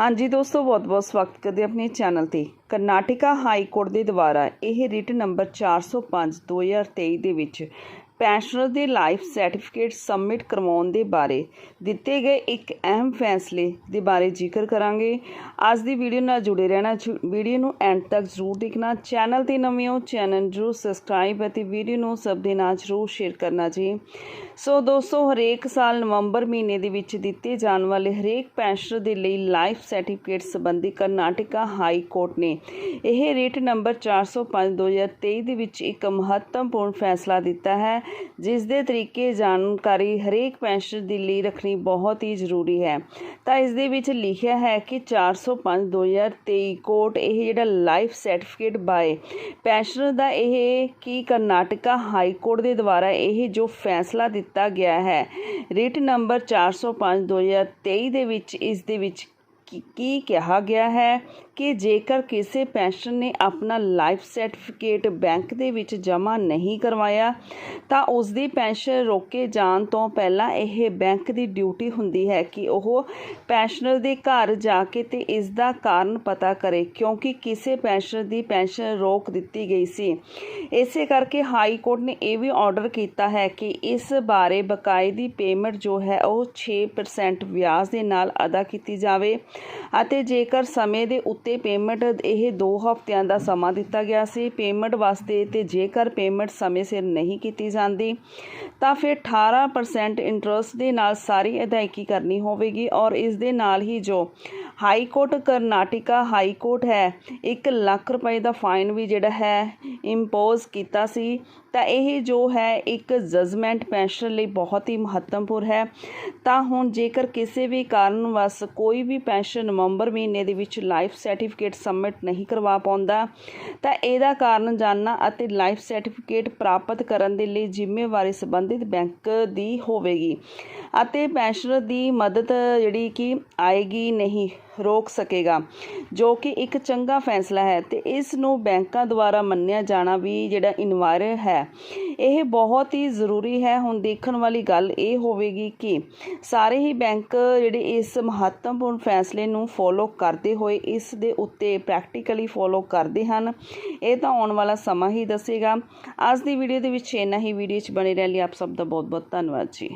ਹਾਂਜੀ ਦੋਸਤੋ, ਬਹੁਤ-ਬਹੁਤ ਸਵਾਗਤ ਕਰਦੇ ਆਪਣੇ ਚੈਨਲ ਤੇ। ਕਰਨਾਟਕਾ ਹਾਈ ਕੋਰਟ ਦੇ ਦੁਆਰਾ ਇਹ ਰਿਟ ਨੰਬਰ 405 2023 ਦੇ ਵਿੱਚ ਪੈਨਸ਼ਨਰ ਦੇ ਲਾਈਫ ਸਰਟੀਫਿਕੇਟ ਸਬਮਿਟ ਕਰਵਾਉਣ ਦੇ ਬਾਰੇ ਦਿੱਤੇ ਗਏ ਇੱਕ ਅਹਿਮ ਫੈਸਲੇ ਦੇ ਬਾਰੇ ਜ਼ਿਕਰ ਕਰਾਂਗੇ। ਅੱਜ ਦੀ ਵੀਡੀਓ ਨਾਲ ਜੁੜੇ ਰਹਿਣਾ ਵੀਡੀਓ ਨੂੰ ਐਂਡ ਤੱਕ ਜ਼ਰੂਰ ਦੇਖਣਾ। ਚੈਨਲ ਤੇ ਨਵੇਂ ਹੋ ਚੈਨਲ ਜ਼ਰੂਰ ਸਬਸਕ੍ਰਾਈਬ ਅਤੇ ਵੀਡੀਓ ਨੂੰ ਸਭ ਦੇ ਨਾਲ ਜ਼ਰੂਰ ਸ਼ੇਅਰ ਕਰਨਾ ਜੀ। ਸੋ ਦੋਸਤੋ, ਹਰੇਕ ਸਾਲ ਨਵੰਬਰ ਮਹੀਨੇ ਦੇ ਵਿੱਚ ਦਿੱਤੇ ਜਾਣ ਵਾਲੇ ਹਰੇਕ ਪੈਨਸ਼ਨਰ ਦੇ ਲਈ ਲਾਈਫ ਸਰਟੀਫਿਕੇਟ ਸੰਬੰਧੀ ਕਰਨਾਟਕਾ ਹਾਈ ਕੋਰਟ ਨੇ ਇਹ ਰੇਟ ਨੰਬਰ 405 2023 ਦੇ ਵਿੱਚ ਇੱਕ ਮਹੱਤਵਪੂਰਨ ਫੈਸਲਾ ਦਿੱਤਾ ਹੈ। ਜਿਸ ਦੇ ਤਰੀਕੇ ਜਾਣਕਾਰੀ ਹਰੇਕ ਪੈਨਸ਼ਨਰ ਦੇ ਲਈ ਰੱਖਣੀ ਬਹੁਤ ਹੀ ਜ਼ਰੂਰੀ ਹੈ। ਤਾਂ ਇਸ ਦੇ ਵਿੱਚ ਲਿਖਿਆ ਹੈ ਕਿ 405 2023 ਕੋਰਟ ਇਹ ਜਿਹੜਾ ਲਾਈਫ ਸਰਟੀਫਿਕੇਟ ਬਾਏ ਪੈਨਸ਼ਨਰ ਦਾ ਇਹ ਕੀ ਕਰਨਾਟਕਾ ਹਾਈ ਕੋਰਟ ਦੇ ਦੁਆਰਾ ਇਹ ਜੋ ਫੈਸਲਾ ਦਿੱਤਾ ਗਿਆ ਹੈ, ਰਿਟ ਨੰਬਰ 405 2023 ਦੇ ਵਿੱਚ ਇਸ ਦੇ ਵਿੱਚ ਕੀ- ਕੀ ਕਿਹਾ ਗਿਆ ਹੈ? ਕਿ ਜੇਕਰ ਕਿਸੇ ਪੈਨਸ਼ਨ ਨੇ ਆਪਣਾ ਲਾਈਫ ਸਰਟੀਫਿਕੇਟ ਬੈਂਕ ਦੇ ਵਿੱਚ ਜਮ੍ਹਾਂ ਨਹੀਂ ਕਰਵਾਇਆ, ਤਾਂ ਉਸ ਦੀ ਪੈਨਸ਼ਨ ਰੋਕੇ ਜਾਣ ਤੋਂ ਪਹਿਲਾਂ ਇਹ ਬੈਂਕ ਦੀ ਡਿਊਟੀ ਹੁੰਦੀ ਹੈ ਕਿ ਉਹ ਪੈਨਸ਼ਨਰ ਦੇ ਘਰ ਜਾ ਕੇ ਤੇ ਇਸ ਦਾ ਕਾਰਨ ਪਤਾ ਕਰੇ, ਕਿਉਂਕਿ ਕਿਸੇ ਪੈਨਸ਼ਨਰ ਦੀ ਪੈਨਸ਼ਨ ਰੋਕ ਦਿੱਤੀ ਗਈ ਸੀ। ਇਸੇ ਕਰਕੇ ਹਾਈ ਕੋਰਟ ਨੇ ਇਹ ਵੀ ਆਰਡਰ ਕੀਤਾ ਹੈ ਕਿ ਇਸ ਬਾਰੇ ਬਕਾਇਦੀ ਪੇਮੈਂਟ ਜੋ ਹੈ ਉਹ 6% ਵਿਆਜ ਦੇ ਨਾਲ ਅਦਾ ਕੀਤੀ ਜਾਵੇ ਅਤੇ ਜੇਕਰ ਸਮੇਂ ਦੇ ਉੱਤੇ ਪੇਮੈਂਟ ਇਹ 2 ਹਫ਼ਤਿਆਂ ਦਾ ਸਮਾਂ ਦਿੱਤਾ ਗਿਆ ਸੀ। ਪੇਮੈਂਟ ਵਾਸਤੇ ਤੇ ਜੇਕਰ ਪੇਮੈਂਟ ਸਮੇਂ ਸਿਰ ਨਹੀਂ ਕੀਤੀ ਜਾਂਦੀ, ਤਾਂ ਫਿਰ 18% ਇੰਟਰਸਟ ਦੇ ਨਾਲ ਸਾਰੀ ਅਦਾਇਗੀ ਕਰਨੀ ਹੋਵੇਗੀ ਔਰ ਇਸ ਦੇ ਨਾਲ ਹੀ ਜੋ high court Karnataka high court ਹੈ 1 ਲੱਖ ਰੁਪਏ ਦਾ ਫਾਈਨ ਵੀ ਜਿਹੜਾ ਹੈ ਇੰਪੋਜ਼ ਕੀਤਾ ਸੀ। ਤਾਂ ਇਹ ਜੋ ਹੈ ਇੱਕ ਜਜਮੈਂਟ ਪੈਨਸ਼ਨ ਲਈ ਬਹੁਤ ਹੀ ਮਹੱਤਵਪੂਰ ਹੈ। ਤਾਂ ਹੁਣ ਜੇਕਰ ਕਿਸੇ ਵੀ ਕਾਰਨ ਵਸ ਕੋਈ ਵੀ ਪੈਨਸ਼ਨ ਨਵੰਬਰ ਮਹੀਨੇ ਦੇ ਵਿੱਚ ਲਾਈਫ ਸਰਟੀਫਿਕੇਟ ਸਬਮਿਟ ਨਹੀਂ ਕਰਵਾ ਪਾਉਂਦਾ, ਤਾਂ ਇਹਦਾ ਕਾਰਨ ਜਾਣਨਾ ਅਤੇ ਲਾਈਫ ਸਰਟੀਫਿਕੇਟ ਪ੍ਰਾਪਤ ਕਰਨ ਦੇ ਲਈ ਜ਼ਿੰਮੇਵਾਰੀ ਸੰਬੰਧਿਤ ਬੈਂਕ ਦੀ ਹੋਵੇਗੀ। ਅਤੇ ਪੈਨਸ਼ਨਰ ਦੀ ਮਦਦ ਜਿਹੜੀ ਕਿ ਆਏਗੀ ਨਹੀਂ। ਰੋਕ ਸਕੇਗਾ, ਜੋ ਕਿ ਇੱਕ ਚੰਗਾ ਫੈਸਲਾ ਹੈ ਤੇ ਇਸ ਨੂੰ ਬੈਂਕਾਂ ਦੁਆਰਾ ਮੰਨਿਆ ਜਾਣਾ ਵੀ ਜਿਹੜਾ ਇਨਵਾਇਰ ਹੈ। ਇਹ ਬਹੁਤ ਹੀ ਜ਼ਰੂਰੀ ਹੈ। ਹੁਣ ਦੇਖਣ ਵਾਲੀ ਗੱਲ ਇਹ ਹੋਵੇਗੀ ਕਿ ਸਾਰੇ ਹੀ ਬੈਂਕ ਜਿਹੜੇ ਇਸ ਮਹੱਤਵਪੂਰਨ ਫੈਸਲੇ ਨੂੰ ਫੋਲੋ ਕਰਦੇ ਹੋਏ ਇਸ ਦੇ ਉੱਤੇ ਪ੍ਰੈਕਟੀਕਲੀ ਫੋਲੋ ਕਰਦੇ ਹਨ। ਇਹ ਤਾਂ ਆਉਣ ਵਾਲਾ ਸਮਾਂ ਹੀ ਦੱਸੇਗਾ। ਅੱਜ ਦੀ ਵੀਡੀਓ ਦੇ ਵਿੱਚ ਇੰਨਾ ਹੀ। ਵੀਡੀਓ 'ਚ ਬਣੇ ਰਹਿਣ ਲਈ ਆਪ ਸਭ ਦਾ ਬਹੁਤ ਬਹੁਤ ਧੰਨਵਾਦ ਜੀ।